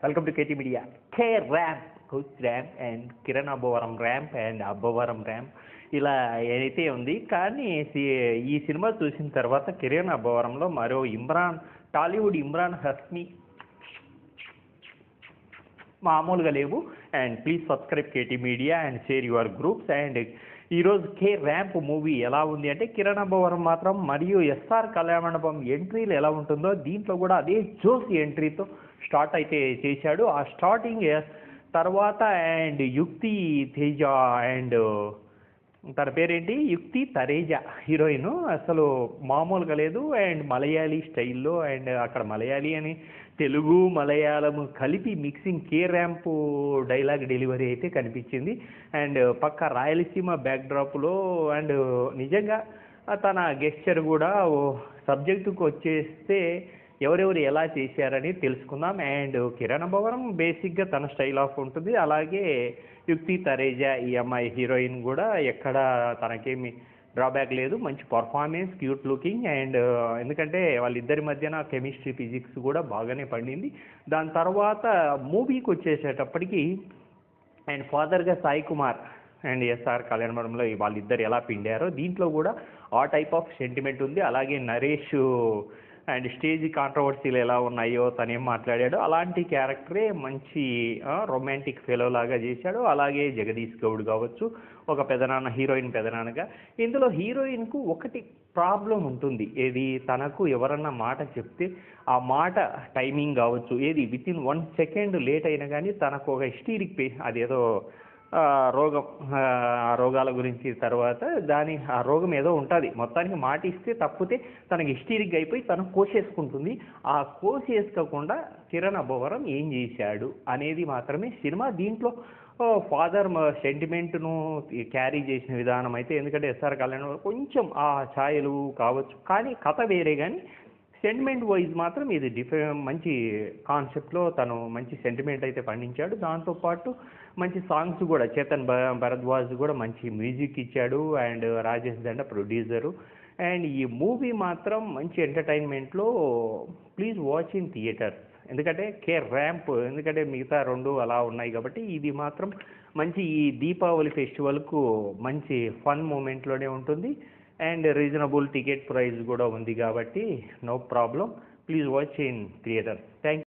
Welcome to KT media K ramp coach ramp and Kiran Abbavaram ramp and Abbavaram ramp ఇలా ఏదైతే ఉంది కానీ C- ఈ cinema చూసిన తర్వాత కిరణ్ అబ్బవరంలో మరో ఇమ్రాన్ టాలీవుడ్ ఇమ్రాన్ హస్మి మామూలుగా లేవు. And please subscribe KT media and share your groups and ఈరోజు కే ర్యాంప్ మూవీ ఎలా ఉంది అంటే కిరణ్ అబ్బవరం మాత్రం మరియు ఎస్ఆర్ కళ్యాణమండపం ఎంట్రీలు ఎలా ఉంటుందో దీంట్లో కూడా అదే జోస్ ఎంట్రీతో స్టార్ట్ అయితే చేశాడు. ఆ స్టార్టింగ్ తర్వాత అండ్ యుక్తి తేజ అండ్ తన పేరేంటి? యుక్తి తరేజ హీరోయిన్. అసలు మామూలుగా లేదు. అండ్ మలయాళీ స్టైల్లో అండ్ అక్కడ మలయాళీ అని తెలుగు మలయాళం కలిపి mixing K ramp dialogue delivery అయితే కనిపించింది. అండ్ పక్క రాయలసీమ బ్యాక్డ్రాప్లో అండ్ నిజంగా తన గెస్చర్ కూడా సబ్జెక్టుకు వచ్చేస్తే ఎవరెవరు ఎలా చేశారని తెలుసుకుందాం. అండ్ కిరణ్ భవరం బేసిక్గా తన స్టైల్ ఆఫ్ ఉంటుంది. అలాగే యుక్తి తరేజా ఈ అమ్మాయి హీరోయిన్ కూడా ఎక్కడ తనకేమి డ్రాబ్యాక్ లేదు. మంచి పర్ఫార్మెన్స్ క్యూట్ లుకింగ్ అండ్ ఎందుకంటే వాళ్ళిద్దరి మధ్యన కెమిస్ట్రీ ఫిజిక్స్ కూడా బాగానే పండింది. దాని తర్వాత మూవీకి వచ్చేసేటప్పటికి అండ్ ఫాదర్గా సాయి కుమార్ అండ్ ఎస్ఆర్ కళ్యాణవరంలో వాళ్ళిద్దరు ఎలా పిండారో దీంట్లో కూడా ఆ టైప్ ఆఫ్ సెంటిమెంట్ ఉంది. అలాగే నరేష్ అండ్ స్టేజ్ కాంట్రవర్సీలు ఎలా ఉన్నాయో తనేం మాట్లాడాడు అలాంటి క్యారెక్టరే మంచి రొమాంటిక్ ఫెలో లాగా చేశాడు. అలాగే జగదీష్ గౌడ్ కావచ్చు ఒక పెదనాన్న హీరోయిన్ పెదనాన్నగా. ఇందులో హీరోయిన్కు ఒకటి ప్రాబ్లం ఉంటుంది. ఏది? తనకు ఎవరన్నా మాట చెప్తే ఆ మాట టైమింగ్ కావచ్చు. ఏది? With in one second late అయినా కానీ తనకు ఒక హిస్టీరిక్ పే అదేదో రోగం ఆ, రోగాల గురించి తర్వాత దాని ఆ రోగం ఏదో ఉంటుంది. మొత్తానికి మాట ఇస్తే తప్పితే తనకి హిస్టీరిక్ అయిపోయి తను కోసేసుకుంటుంది. ఆ కోసేసుకోకుండా కిరణ్ అబ్బవరం ఏం చేశాడు అనేది మాత్రమే సినిమా దీంట్లో ఫాదర్ సెంటిమెంట్ను క్యారీ చేసిన విధానం అయితే ఎందుకంటే ఎస్ఆర్ కళ్యాణ్ కొంచెం ఆ ఛాయలు కావచ్చు. కానీ కథ వేరే కానీ సెంటిమెంట్ వైజ్ మాత్రం ఇది డిఫరె మంచి కాన్సెప్ట్లో తను మంచి సెంటిమెంట్ అయితే పండించాడు. దాంతోపాటు మంచి సాంగ్స్ కూడా చేతన్ భ- భరద్వాజ్ కూడా మంచి మ్యూజిక్ ఇచ్చాడు అండ్ రాజేష్ దండ ప్రొడ్యూసరు అండ్ ఈ మూవీ మాత్రం మంచి ఎంటర్టైన్మెంట్లో ప్లీజ్ వాచ్ ఇన్ థియేటర్ ఎందుకంటే కే ర్యాంప్ ఎందుకంటే మిగతా రెండు అలా ఉన్నాయి కాబట్టి ఇది మాత్రం మంచి ఈ దీపావళి ఫెస్టివల్కు మంచి ఫన్ మూమెంట్లోనే ఉంటుంది. అండ్ రీజనబుల్ టికెట్ ప్రైస్ కూడా ఉంది కాబట్టి no problem. Please watch in theatre. Thank